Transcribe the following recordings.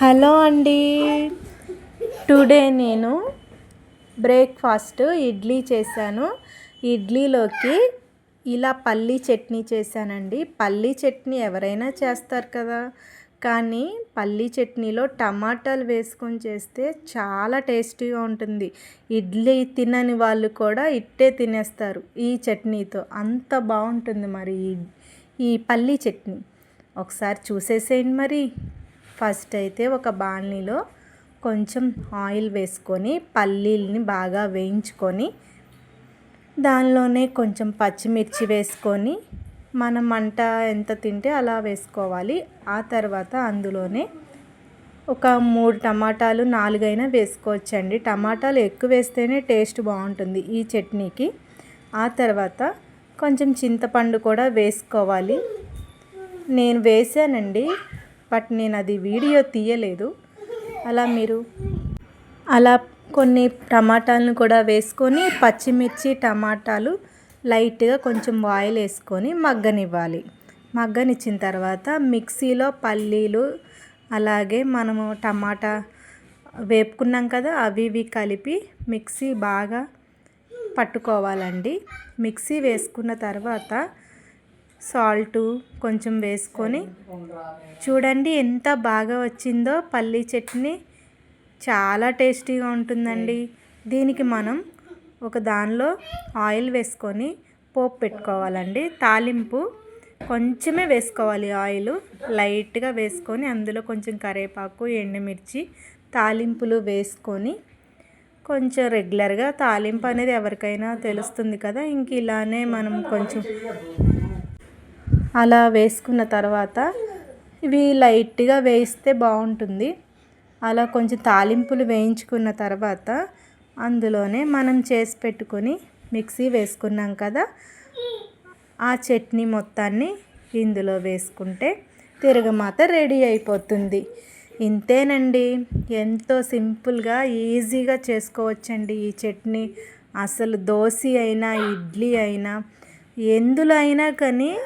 Hello అండి. Today నేను breakfast idli చేశాను. ఇడ్లీలోకి ఇలా పల్లీ చట్నీ చేశానండి. పల్లీ చట్నీ ఎవరైనా చేస్తారు కదా. కానీ పల్లీ చట్నీలో టమాటాలు వేసుకొని చేస్తే చాలా టేస్టీగా ఉంటుంది. ఇడ్లీ తినని వాళ్ళు కూడా ఇట్టే తినేస్తారు ఈ చట్నీతో. అంత బాగుంటుంది మరి ఈ పల్లీ చట్నీ. ఒకసారి చూసేసేయండి మరి. ఫస్ట్ అయితే ఒక బాణలిలో కొంచెం ఆయిల్ వేసుకొని పల్లీల్ని బాగా వేయించుకొని దానిలోనే కొంచెం పచ్చిమిర్చి వేసుకొని మనం మంట ఎంత తింటే అలా వేసుకోవాలి. ఆ తర్వాత అందులోనే ఒక మూడు టమాటాలు నాలుగైనా వేసుకోవచ్చండి. టమాటాలు ఎక్కువ వేస్తేనే టేస్ట్ బాగుంటుంది ఈ చట్నీకి. ఆ తర్వాత కొంచెం చింతపండు కూడా వేసుకోవాలి. నేను వేసానండి. బట్ నేను అది వీడియో తీయలేదు. అలా మీరు అలా కొన్ని టమాటాలను కూడా వేసుకొని పచ్చిమిర్చి టమాటాలు లైట్గా కొంచెం ఆయిల్ వేసుకొని మగ్గనివ్వాలి. మగ్గనిచ్చిన తర్వాత మిక్సీలో పల్లీలు అలాగే మనము టమాటా వేపుకున్నాం కదా అవి ఇవి కలిపి మిక్సీ బాగా పట్టుకోవాలండి. మిక్సీ వేసుకున్న తర్వాత సాల్టు కొంచెం వేసుకొని చూడండి ఎంత బాగా వచ్చిందో పల్లీ చట్నీ. చాలా టేస్టీగా ఉంటుందండి. దీనికి మనం ఒక దానిలో ఆయిల్ వేసుకొని పోపు పెట్టుకోవాలండి. తాలింపు కొంచెమే వేసుకోవాలి ఆయిల్. లైట్గా వేసుకొని అందులో కొంచెం కరివేపాకు ఎండుమిర్చి తాలింపులు వేసుకొని కొంచెం రెగ్యులర్గా తాలింపు అనేది ఎవరికైనా తెలుస్తుంది కదా. ఇంక ఇలానే మనం కొంచెం అలా వేసుకున్న తర్వాత ఇవి లైట్గా వేయిస్తే బాగుంటుంది. అలా కొంచెం తాలింపులు వేయించుకున్న తర్వాత అందులోనే మనం చేసి పెట్టుకొని మిక్సీ వేసుకున్నాం కదా ఆ చట్నీ మొత్తాన్ని ఇందులో వేసుకుంటే తిరగమాత రెడీ అయిపోతుంది. ఇంతేనండి. ఎంతో సింపుల్గా ఈజీగా చేసుకోవచ్చండి ఈ చట్నీ. అసలు దోశ అయినా ఇడ్లీ అయినా ఎందులో అయినా కానీ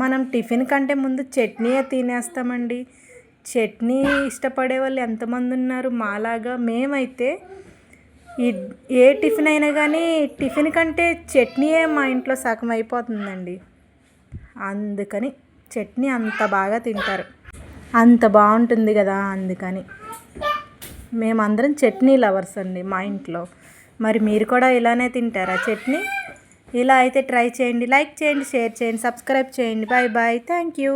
మనం టిఫిన్ కంటే ముందు చట్నీయే తినేస్తామండి. చట్నీ ఇష్టపడే వాళ్ళు ఎంతమంది ఉన్నారు? మాలాగా మేమైతే ఏ టిఫిన్ అయినా కానీ టిఫిన్ కంటే చట్నీయే మా ఇంట్లో సగం అయిపోతుందండి. అందుకని చట్నీ అంత బాగా తింటారు. అంత బాగుంటుంది కదా అందుకని. మేమందరం చట్నీ లవర్స్ అండి మా ఇంట్లో. మరి మీరు కూడా ఇలానే తింటారా చట్నీ? ఇలా అయితే ట్రై చేయండి లైక్ చేయండి షేర్ చేయండి సబ్స్క్రైబ్ చేయండి. Bye bye thank you